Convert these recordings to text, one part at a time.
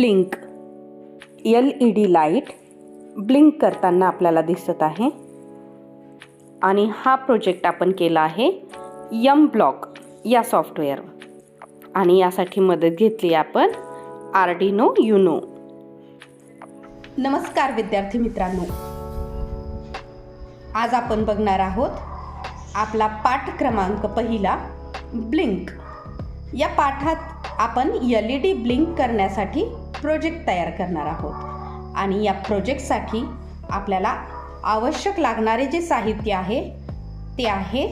Blink. L E D light blink करताना आपल्याला दिसत आहे. आणि हा प्रोजेक्ट आपण केला आहे यम ब्लॉक या सॉफ्टवेअर आणि यासाठी मदत घेतली आपण आर्डिनो युनो. नमस्कार विद्यार्थी मित्रांनो. आज आपण बघणार आहोत आपला पाठ क्रमांक पहिला ब्लिंक. या पाठात आपण एल ई डी ब्लिंक करण्यासाठी प्रोजेक्ट तयार करणार आहोत. आणि या प्रोजेक्टसाठी आपल्याला आवश्यक लागणारे जे साहित्य आहे ते आहे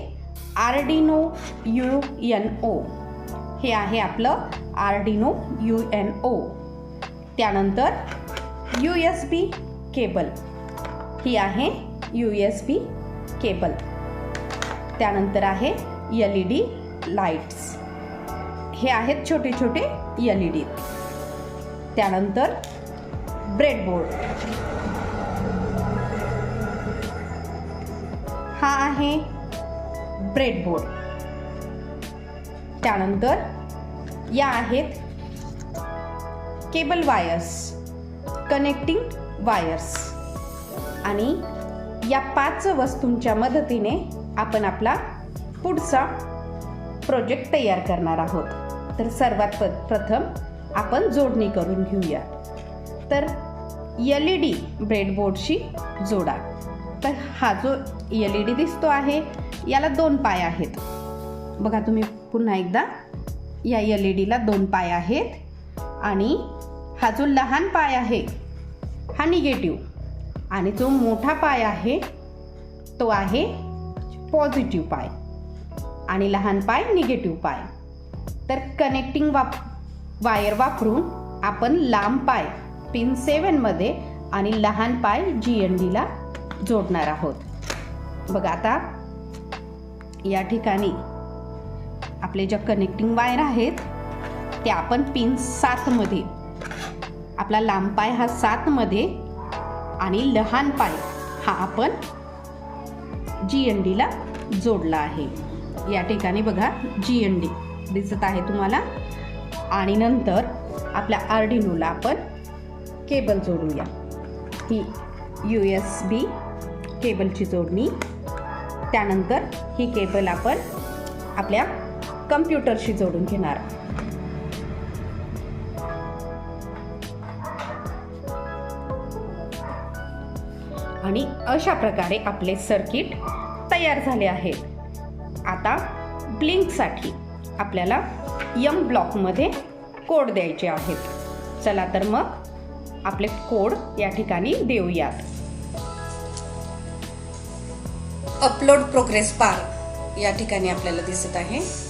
आर्डिनो यू एन ओ हे आहे आपलं आर्डिनो यू एन ओ त्यानंतर यू एस बी केबल ही आहे यू एस बी केबल त्यानंतर आहे एल ई डी लाईट्स हे आहेत छोटे छोटे एल ई डी त्यानंतर ब्रेडबोर्ड हा आहे ब्रेडबोर्ड त्यानंतर या आहेत केबल वायर्स कनेक्टिंग वायर्स आणि या पाच वस्तूंच्या मदतीने आपण आपला पुढचा प्रोजेक्ट तयार करणार आहोत. तर सर्वात प्रथम आपण जोडणी करून घेऊया. तर एल ई डी ब्रेडबोर्डशी जोडा. तर हा जो एल ई डी दिसतो आहे याला दोन पाय आहेत. बघा तुम्ही पुन्हा एकदा या एल ई डीला दोन पाय आहेत आणि हा जो लहान पाय आहे हा निगेटिव्ह आणि जो मोठा पाय आहे तो आहे पॉझिटिव्ह पाय. आणि लहान पाय निगेटिव्ह पाय. तर कनेक्टिंग वाप वायर वापरून आपण लांब पाय पिन सेवनमध्ये आणि लहान पाय जी एन डीला जोडणार आहोत. बघा आता या ठिकाणी आपले ज्या कनेक्टिंग वायर आहेत त्या आपण पिन सातमध्ये आपला लांब पाय हा सातमध्ये आणि लहान पाय हा आपण जी एन डीला जोडला आहे. या ठिकाणी बघा जी एन डी दिसत आहे तुम्हाला. आणि नंतर आपल्या आर्डिनोला आपण केबल जोडूया. ही यू एस बी केबलची जोडणी. त्यानंतर ही केबल आपण आपल्या कम्प्युटरशी जोडून घेणार. आणि अशा प्रकारे आपले सर्किट तयार झाले आहेत. आता ब्लिंकसाठी आपल्याला यम ब्लॉकमध्ये कोड द्यायचे आहेत. चला तर मग आपले कोड या ठिकाणी देऊयात. अपलोड प्रोग्रेस बार या ठिकाणी आपल्याला दिसत आहे.